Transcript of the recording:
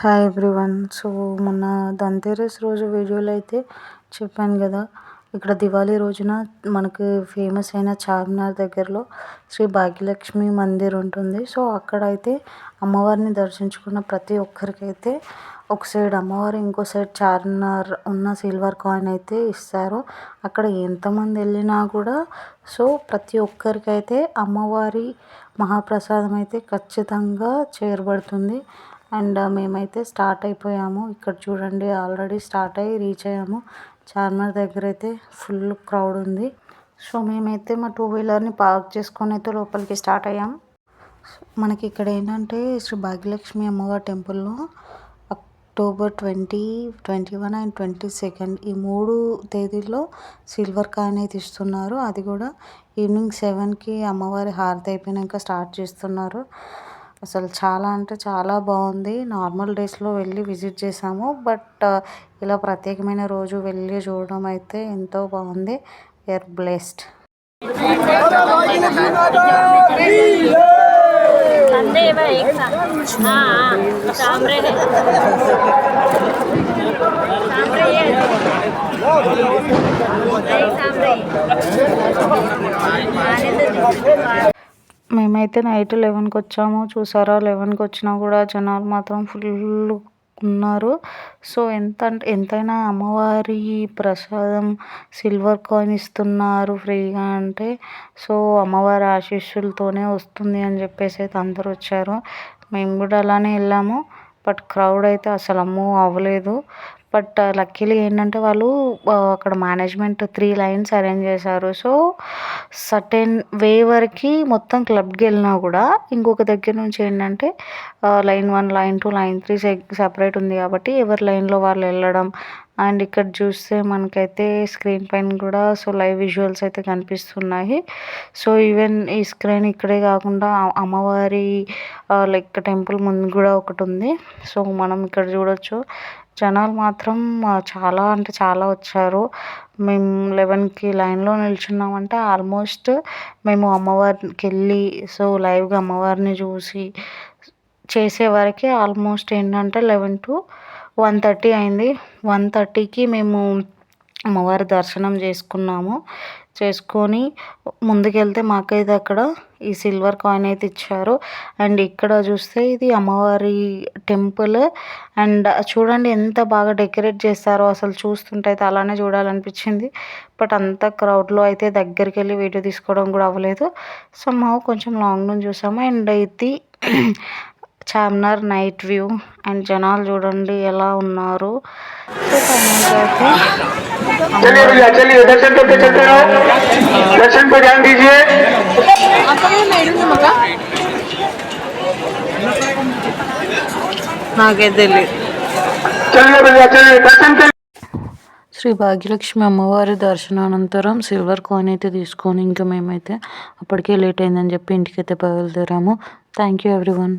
Hi everyone so మొన్న ధన్తెరస్ రోజు వీడియోలో అయితే చెప్పాను కదా ఇక్కడ దివాళీ రోజున మనకు ఫేమస్ అయిన చార్మినార్ దగ్గరలో శ్రీ భాగ్యలక్ష్మి మందిర్ ఉంటుంది. సో అక్కడైతే అమ్మవారిని దర్శించుకున్న ప్రతి ఒక్కరికైతే ఒక సైడ్ అమ్మవారు ఇంకో సైడ్ చార్మినార్ ఉన్న సిల్వర్ కాయిన్ అయితే ఇస్తారు. అక్కడ ఎంతమంది వెళ్ళినా కూడా సో ప్రతి ఒక్కరికైతే అమ్మవారి మహాప్రసాదం అయితే ఖచ్చితంగా చేరబడుతుంది. అండ్ మేమైతే స్టార్ట్ అయిపోయాము. ఇక్కడ చూడండి ఆల్రెడీ స్టార్ట్ అయ్యి రీచ్ అయ్యాము. చార్మినార్ దగ్గర అయితే ఫుల్ క్రౌడ్ ఉంది. సో మేమైతే మా టూ వీలర్ని పార్క్ చేసుకొని అయితే లోపలికి స్టార్ట్ అయ్యాము. మనకి ఇక్కడ ఏంటంటే శ్రీ భాగ్యలక్ష్మి అమ్మవారి టెంపుల్లో October twenty twenty one and twenty second ఈ మూడు తేదీల్లో సిల్వర్ కాయిన్ అయితే ఇస్తున్నారు. అది కూడా ఈవినింగ్ సెవెన్కి అమ్మవారి హారతి అయిపోయాక స్టార్ట్ చేస్తున్నారు. అసలు చాలా అంటే చాలా బాగుంది. నార్మల్ డేస్లో వెళ్ళి విజిట్ చేసాము. బట్ ఇలా ప్రత్యేకమైన రోజు వెళ్ళి చూడడం అయితే ఎంతో బాగుంది. వీఆర్ బ్లెస్డ్ మేమైతే నైట్ లెవెన్కి వచ్చాము. చూసారా? లెవెన్కి వచ్చినా కూడా జనాలు మాత్రం ఫుల్ ఉన్నారు. సో ఎంత అంటే ఎంతైనా అమ్మవారి ప్రసాదం సిల్వర్ కాయిన్ ఇస్తున్నారు ఫ్రీగా అంటే. సో అమ్మవారి ఆశీస్సులతోనే వస్తుంది అని చెప్పేసి అయితే అందరూ వచ్చారు. మేము కూడా అలానే వెళ్ళాము. బట్ క్రౌడ్ అయితే అసలు అమ్మో అవ్వలేదు. బట్ లక్కీలీ ఏంటంటే వాళ్ళు అక్కడ మేనేజ్మెంట్ త్రీ లైన్స్ అరేంజ్ చేశారు. సో సర్టెన్ వే వరకు మొత్తం క్లబ్కి వెళ్ళినా కూడా ఇంకొక దగ్గర నుంచి ఏంటంటే line one line two line three separate ఉంది కాబట్టి ఎవరి లైన్లో వాళ్ళు వెళ్ళడం. అండ్ ఇక్కడ చూస్తే మనకైతే స్క్రీన్ పైన కూడా సో లైవ్ విజువల్స్ అయితే కనిపిస్తున్నాయి. సో ఈవెన్ ఈ స్క్రీన్ ఇక్కడే కాకుండా అమ్మవారి లైక్ టెంపుల్ ముందు కూడా ఒకటి ఉంది. సో మనం ఇక్కడ చూడొచ్చు. జనాలు మాత్రం చాలా అంటే చాలా వచ్చారు. మేము లెవెన్కి లైన్లో నిల్చున్నామంటే ఆల్మోస్ట్ మేము అమ్మవారికి వెళ్ళి సో లైవ్గా అమ్మవారిని చూసి చేసే వరకే ఆల్మోస్ట్ ఏంటంటే లెవెన్ టు వన్ థర్టీ అయింది. వన్ థర్టీకి మేము అమ్మవారి దర్శనం చేసుకున్నాము. చేసుకొని ముందుకెళ్తే మాకైతే అక్కడ ఈ సిల్వర్ కాయిన్ అయితే ఇచ్చారు. అండ్ ఇక్కడ చూస్తే ఇది అమ్మవారి టెంపుల్. అండ్ చూడండి ఎంత బాగా డెకరేట్ చేస్తారో అసలు చూస్తుంటే అయితే అలానే చూడాలనిపించింది. బట్ అంత క్రౌడ్లో అయితే దగ్గరికి వెళ్ళి వీడియో తీసుకోవడం కూడా అవ్వలేదు. సో మా కొంచెం లాంగ్ నుంచి చూసాము. అండ్ ఇది చార్మినార్ నైట్ వ్యూ. అండ్ జనాలు చూడండి ఎలా ఉన్నారు. నాకే తెలియదు శ్రీ భాగ్యలక్ష్మి అమ్మవారి దర్శనానంతరం సిల్వర్ కాయిన్ అయితే తీసుకొని ఇంకా మేమైతే అప్పటికే లేట్ అయిందని చెప్పి ఇంటికైతే బయలుదేరాము. Thank you everyone